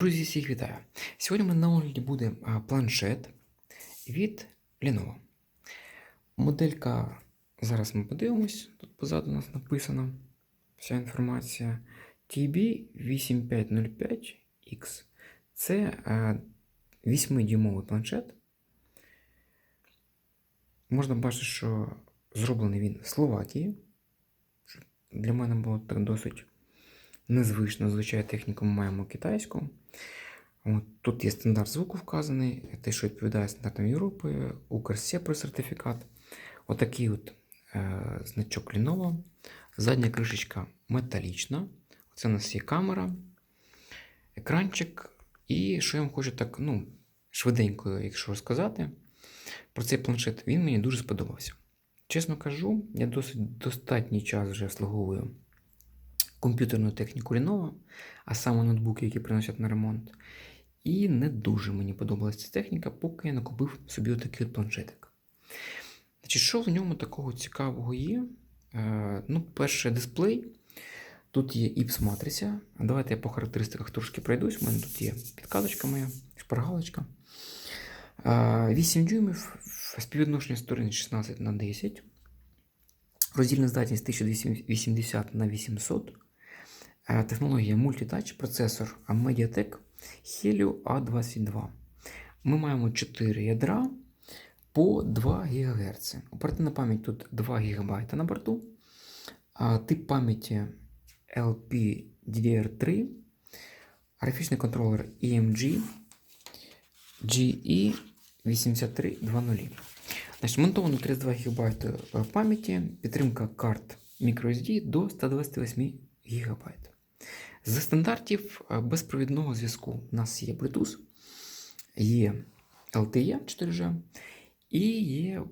Друзі, всіх вітаю! Сьогодні мене на огляді буде планшет від Lenovo. Моделька, зараз ми подивимось, тут позаду у нас написана вся інформація TB8505X. Це а, 8-дюймовий планшет. Можна бачити, що зроблений він в Словакії. Для мене було так досить незвично. Звичайно, техніку ми маємо китайську. От, тут є стандарт звуку вказаний, те, що відповідає стандартам Європи, Укрсепро сертифікат. Отакий от, е, значок Lenovo. Задня кришечка металічна. Це у нас є камера, екранчик. І що я вам хочу так, ну, швиденько, якщо розказати, про цей планшет, він мені дуже сподобався. Чесно кажу, я досить достатній час вже обслуговую комп'ютерну техніку Lenovo, а саме ноутбуки, які приносять на ремонт. І не дуже мені подобалася ця техніка, поки я не купив собі отакий от планшетик. Значить, Що в ньому такого цікавого є? Е, ну, перше, дисплей. Тут є IPS матриця. Давайте я по характеристиках трошки пройдусь. У мене тут є підказочка моя, шпаргалочка. Е, 8 дюймів, співвідношення сторін 16 на 10. Роздільна здатність 1080 на 800. Е, Технологія Multitouch, процесор Mediatek Helio A22. Ми маємо 4 ядра по 2 ГГц. Оперативна пам'ять тут 2 ГБ на борту. Тип пам'яті LPDDR3. Графічний контролер EMG GE8320. Значить, Монтовано 32 ГБ пам'яті, підтримка карт microSD до 128 ГБ. З стандартів е, безпровідного зв'язку у нас є Bluetooth, є LTE 4G і є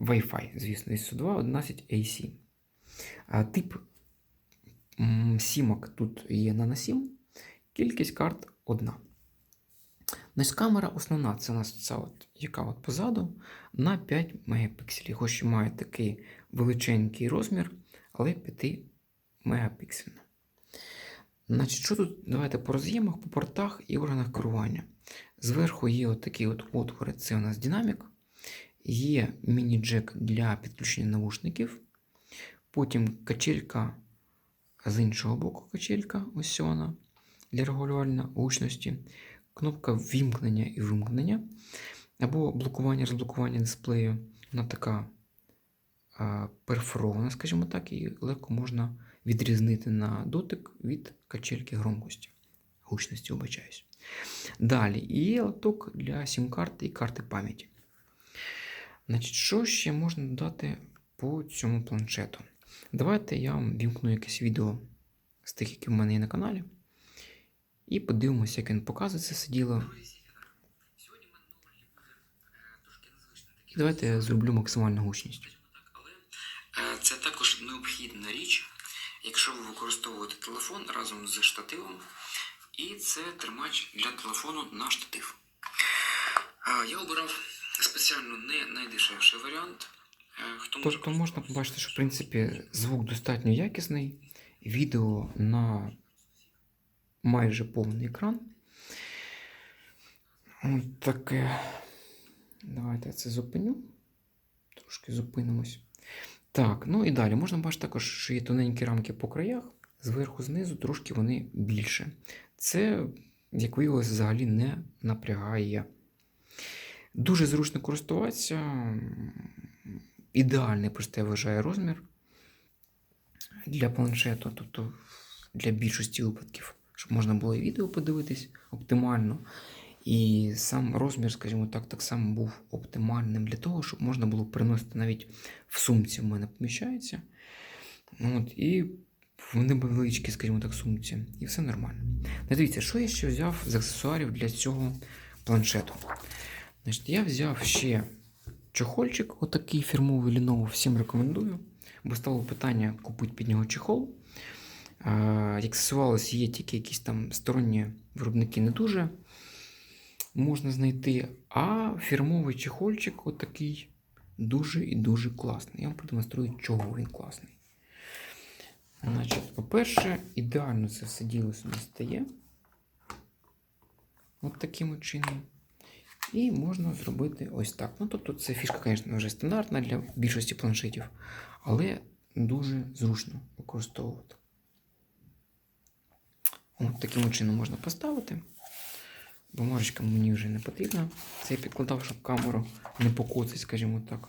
Wi-Fi, звісно, ISO2 11 AC. Тип сімок тут є на 7, кількість карт одна. Значить, камера основна, це у нас ця от, яка от позаду, на 5 мегапікселів. Хоч і має такий величенький розмір, але 5 мегапіксельна. Значить, що тут? Давайте по роз'ємах, по портах і органах керування. Зверху є от такі от отвори, це у нас динамік. Є міні-джек для підключення навушників. Потім качелька з іншого боку качелька, ось вона, для регулювання гучності. Кнопка вімкнення і вимкнення. Або блокування, розблокування дисплею. Вона така перфорована, скажімо так, і легко можна відрізнити на дотик від качельки громкості. Гучності, обачаюсь. Далі є лоток для сім-карт і карти пам'яті. Значить, Що ще можна додати по цьому планшету? Давайте я вам вімкну якесь відео з тих, які в мене є на каналі. І подивимося, як він показує це все діло. Давайте я зроблю максимальну гучність. Е, Це також необхідна річ, якщо ви використовуєте телефон разом з штативом, і це тримач для телефону на штатив. Е, Я обирав спеціально не найдешевший варіант. Е, Хто може Тобто можна побачити, що в принципі звук достатньо якісний, відео на майже повний екран. От таке. Давайте я це зупиню. Трошки зупинимось. Так, ну і далі можна бачити також, що є тоненькі рамки по краях, зверху, знизу трошки вони більше. Це, як виявилося, взагалі не напрягає. Дуже зручно користуватися. Ідеальний, просто я вважаю, розмір для планшету, тобто для більшості випадків, щоб можна було і відео подивитись оптимально. І сам розмір, скажімо так, так само був оптимальним для того, щоб можна було приносити навіть в сумці в мене поміщається. От, і в невеличкій, скажімо так, сумці. І все нормально. Не дивіться, що я ще взяв з аксесуарів для цього планшету. Значить, Я взяв ще чохольчик, отакий фірмовий Lenovo, всім рекомендую. Бо стало питання купити під нього чехол. Як з'ясувалось, є тільки якісь там сторонні виробники не дуже можна знайти. А фірмовий чехольчик отакий дуже і дуже класний. Я вам продемонструю, чого він класний. Значить, по-перше, ідеально це все діло собі стає. От таким чином. І можна зробити ось так. Ну, тобто це фішка, звісно, вже стандартна для більшості планшетів, але дуже зручно використовувати. От таким чином можна поставити. Бумажечка мені вже не потрібна. Це я підкладав, щоб камеру не покоцать, скажімо так.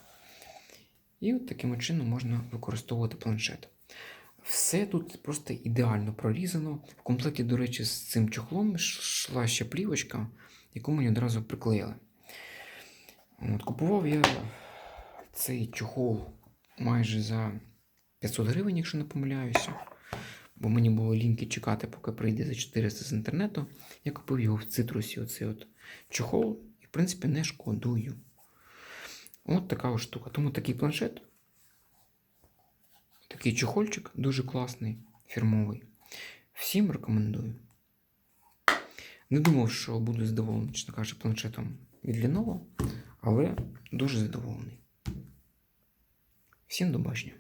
І от таким чином можна використовувати планшет. Все тут просто ідеально прорізано. В комплекті, до речі, з цим чохлом йшла ще плівочка, яку мені одразу приклеїли. От, купував я цей чохол майже за 500 гривень, якщо не помиляюся. Бо мені було ліньки чекати, поки прийде за 400 з інтернету. Я купив його в цитрусі, оцей от чохол, і, в принципі, не шкодую. От така ось штука. Тому такий планшет, такий чохольчик дуже класний, фірмовий. Всім рекомендую. Не думав, що буду задоволений, чесно кажучи, планшетом від Lenovo, але дуже задоволений. Всім до бачення.